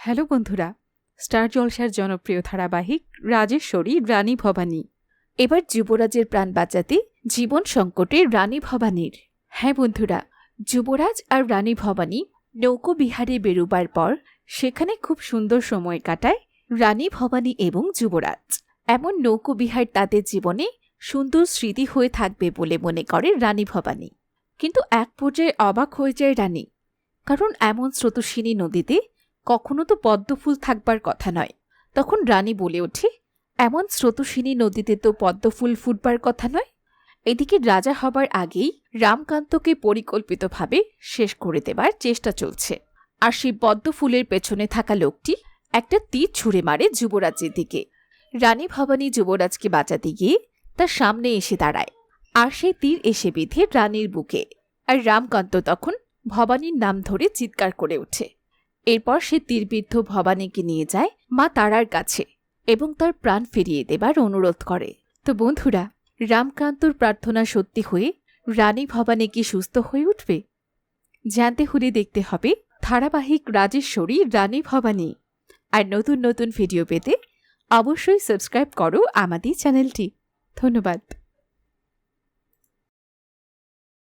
Hello বন্ধুরা, star জলসার জনপ্রিয় ধারাবাহিক রাজেশ্বরী রানী ভবানী। এবার যুবরাজের প্রাণ বাঁচাতে জীবন সংকটে রানী ভবানীর। হ্যাঁ বন্ধুরা, যুবরাজ আর রানী ভবানী নৌকো বিহারে বেরোবার পর সেখানে খুব সুন্দর সময় কাটায় রানী ভবানী এবং যুবরাজ। এমন নৌকো বিহার তাদের জীবনে সুন্দর স্মৃতি হয়ে থাকবে বলে মনে করে রানী ভবানী। কিন্তু এক পর্যায়ে অবাক হয়ে যায় রানী, কারণ এমন স্রোতস্বিনী নদীতে কখনো তো পদ্মফুল থাকবার কথা নয়। তখন রানী বলে ওঠে, এমন স্রোতস্বিনী নদীতে তো পদ্মফুল ফুটবার কথা নয়। এদিকে রাজা হবার আগেই রামকান্তকে পরিকল্পিতভাবে শেষ করে দেবার চেষ্টা চলছে। আর সেই পদ্মফুলের পেছনে থাকা লোকটি একটা তীর ছুঁড়ে মারে যুবরাজের দিকে। রানী ভবানী যুবরাজকে বাঁচাতে গিয়ে তার সামনে এসে দাঁড়ায়। আর সেই তীর এসে বিধে রানীর বুকে। আর রামকান্ত তখন ভবানীর নাম ধরে চিৎকার করে ওঠে। এরপর সে তীরবিদ্ধ ভবানীকে নিয়ে যায় মা তারার কাছে এবং তার প্রাণ ফিরিয়ে দেবার অনুরোধ করে। তো বন্ধুরা, রামকান্তর প্রার্থনা সত্যি হয়ে রানী ভবানী কি সুস্থ হয়ে উঠবে? জানতে হলে দেখতে হবে ধারাবাহিক রাজেশ্বরী রানী ভবানী। আর নতুন নতুন ভিডিও পেতে অবশ্যই সাবস্ক্রাইব করো আমাদের চ্যানেলটি। ধন্যবাদ।